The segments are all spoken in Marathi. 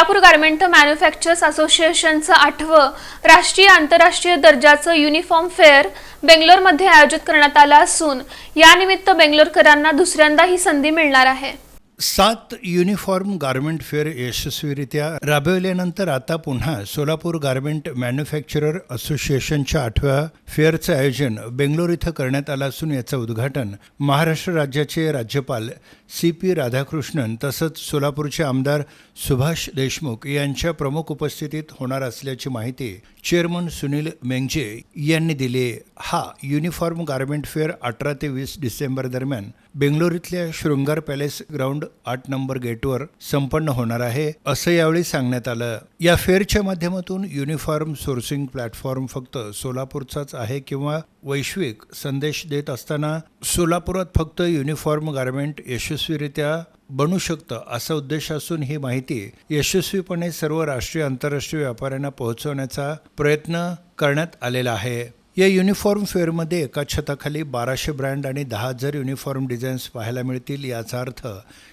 सोलापूर गार्मेंट मॅन्युफॅक्चर्स असोसिएशनचं आठवं राष्ट्रीय आंतरराष्ट्रीय दर्जाचं युनिफॉर्म फेअर बेंगलोरमध्ये आयोजित करण्यात आलं असून यानिमित्त बेंगलोरकरांना दुसऱ्यांदा ही संधी मिळणार आहे. सात युनिफॉर्म गार्मेंट फेअर यशस्वीरित्या राबविल्यानंतर आता पुन्हा सोलापूर गार्मेंट मॅन्युफॅक्चरर असोसिएशनच्या आठव्या फेअरचं आयोजन बेंगलोर इथं करण्यात आलं असून याचं उद्घाटन महाराष्ट्र राज्याचे राज्यपाल सी पी राधाकृष्णन तसंच सोलापूरचे आमदार सुभाष देशमुख यांच्या प्रमुख उपस्थितीत होणार असल्याची माहिती चेअरमन सुनील मेंगजे यांनी दिली. हा युनिफॉर्म गार्मेंट फेअर अठरा ते वीस डिसेंबर दरम्यान बेंगलोरीतल्या शृंगार पॅलेस ग्राउंड आठ नंबर गेटवर संपन्न होणार आहे असं यावेळी सांगण्यात आलं. या फेअरच्या माध्यमातून युनिफॉर्म सोर्सिंग प्लॅटफॉर्म फक्त सोलापूरचाच आहे किंवा वैश्विक संदेश देत असताना सोलापुरात फक्त युनिफॉर्म गारमेंट यशस्वीरित्या बनू शकतं असा उद्देश असून ही माहिती यशस्वीपणे सर्व राष्ट्रीय आंतरराष्ट्रीय व्यापाऱ्यांना पोहोचवण्याचा प्रयत्न करण्यात आलेला आहे. या युनिफॉर्म फेअरमध्ये एका छताखाली बाराशे ब्रँड आणि दहा हजार युनिफॉर्म डिझाईन्स पाहायला मिळतील. याचा अर्थ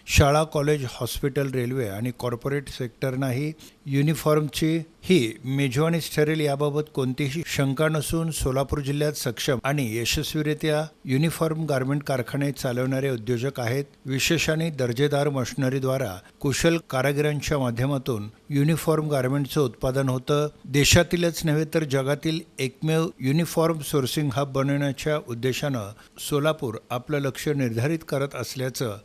शाळा कॉलेज हॉस्पिटल रेल्वे आणि कॉर्पोरेट सेक्टरनाही युनिफॉर्मची ही मेजवानीच ठरेल याबाबत कोणतीही शंका नसून सोलापूर जिल्ह्यात सक्षम आणि यशस्वीरित्या युनिफॉर्म गारमेंट कारखाने चालवणारे उद्योजक आहेत. विशेष आणि दर्जेदार मशिनरीद्वारा कुशल कारागिरांच्या माध्यमातून युनिफॉर्म गारमेंटचं उत्पादन होतं. देशातीलच नव्हे तर जगातील एकमेव युनिफॉर्म सोर्सिंग हब बनवण्याच्या उद्देशानं सोलापूर आपलं लक्ष निर्धारित करत असल्याचं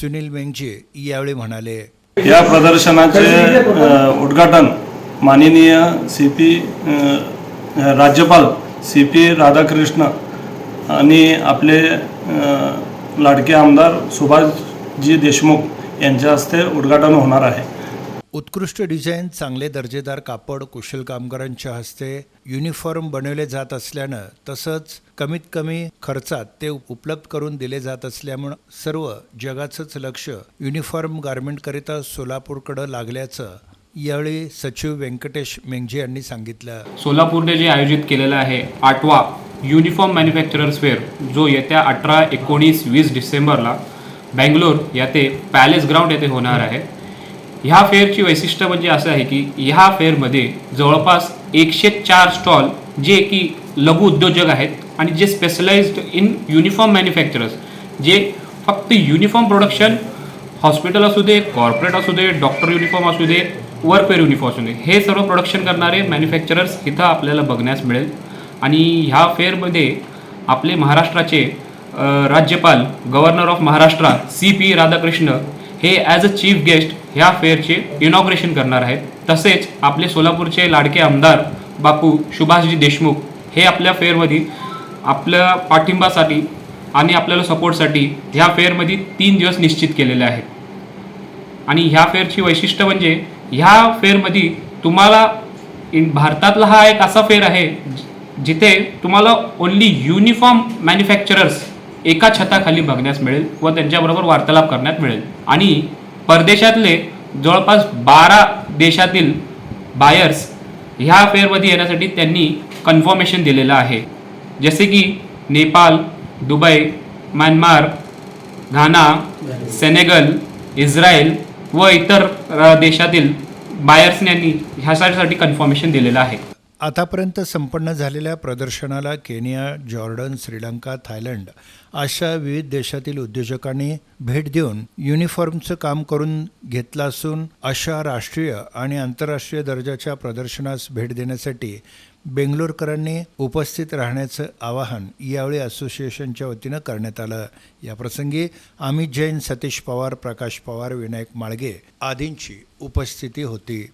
सुनील मेंगजे यावेळी म्हणाले. या प्रदर्शनाचे उद्घाटन माननीय सी पी राज्यपाल सी पी राधाकृष्ण आणि आपले लाडके आमदार सुभाषजी देशमुख यांच्या हस्ते उद्घाटन होणार आहे. उत्कृष्ट डिझाईन चांगले दर्जेदार कापड कुशल कामगारांच्या हस्ते युनिफॉर्म बनवले जात असल्यानं तसंच कमीत कमी खर्चात ते उपलब्ध करून दिले जात असल्यामुळं सर्व जगाचंच लक्ष युनिफॉर्म गारमेंटकरिता सोलापूरकडं लागल्याचं यावेळी सचिव व्यंकटेश मेंगजे यांनी सांगितलं. सोलापूरने जे आयोजित केलेलं आहे आठवा युनिफॉर्म मॅन्युफॅक्चरर्स फेअर जो येत्या अठरा एकोणीस वीस डिसेंबरला बँगलोर येथे पॅलेस ग्राउंड येथे होणार आहे. ह्या फेअरची वैशिष्ट्य म्हणजे असं आहे की ह्या फेअरमध्ये जवळपास एकशे चार स्टॉल जे की लघु उद्योजक आहेत आणि जे स्पेशलाइज्ड इन युनिफॉर्म मॅन्युफॅक्चरर्स जे फक्त युनिफॉर्म प्रोडक्शन हॉस्पिटल असू दे कॉर्पोरेट असू दे डॉक्टर युनिफॉर्म असू दे वर्कवेअर युनिफॉर्म असू दे हे सर्व प्रोडक्शन करणारे मॅन्युफॅक्चरर्स इथं आपल्याला बघण्यास मिळेल. आणि ह्या फेअरमध्ये आपले महाराष्ट्राचे राज्यपाल governor of Maharashtra C P Radhakrishna हे ॲज अ चीफ गेस्ट ह्या फेअरचे इनॉग्रेशन करणार आहेत. तसेच आपले सोलापूरचे लाडके आमदार बापू सुभाषजी देशमुख हे आपल्या फेअरमध्ये आपल्या पाठिंबासाठी आणि आपल्याला सपोर्टसाठी ह्या फेअरमध्ये तीन दिवस निश्चित केलेले आहेत. आणि ह्या फेअरची वैशिष्ट्य म्हणजे ह्या फेअरमध्ये तुम्हाला इन भारतातला हा एक असा फेअर आहे जिथे तुम्हाला ओन्ली युनिफॉर्म मॅन्युफॅक्चरर्स एका छताखाली बघण्यास मिळेल व त्यांच्याबरोबर वार्तालाप करण्यात मिळेल. आणि परदेशातले जवळपास बारा देशातील बायर्स ह्या अफेअरमध्ये येण्यासाठी त्यांनी कन्फर्मेशन दिलेलं आहे. जसे की Nepal Dubai Myanmar Ghana Senegal Israel व इतर देशातील बायर्सने यांनी ह्यासाठी कन्फर्मेशन दिलेलं आहे. आतापर्यंत संपन्न झालेल्या प्रदर्शनाला केनिया जॉर्डन श्रीलंका थायलंड अशा विविध देशातील उद्योजकांनी भेट देऊन युनिफॉर्मचं काम करून घेतलं असून अशा राष्ट्रीय आणि आंतरराष्ट्रीय दर्जाच्या प्रदर्शनास भेट देण्यासाठी बेंगलोरकरांनी उपस्थित राहण्याचं आवाहन यावेळी असोसिएशनच्या वतीनं करण्यात आलं. याप्रसंगी अमित जैन सतीश पवार प्रकाश पवार विनायक माळगे आदींची उपस्थिती होती.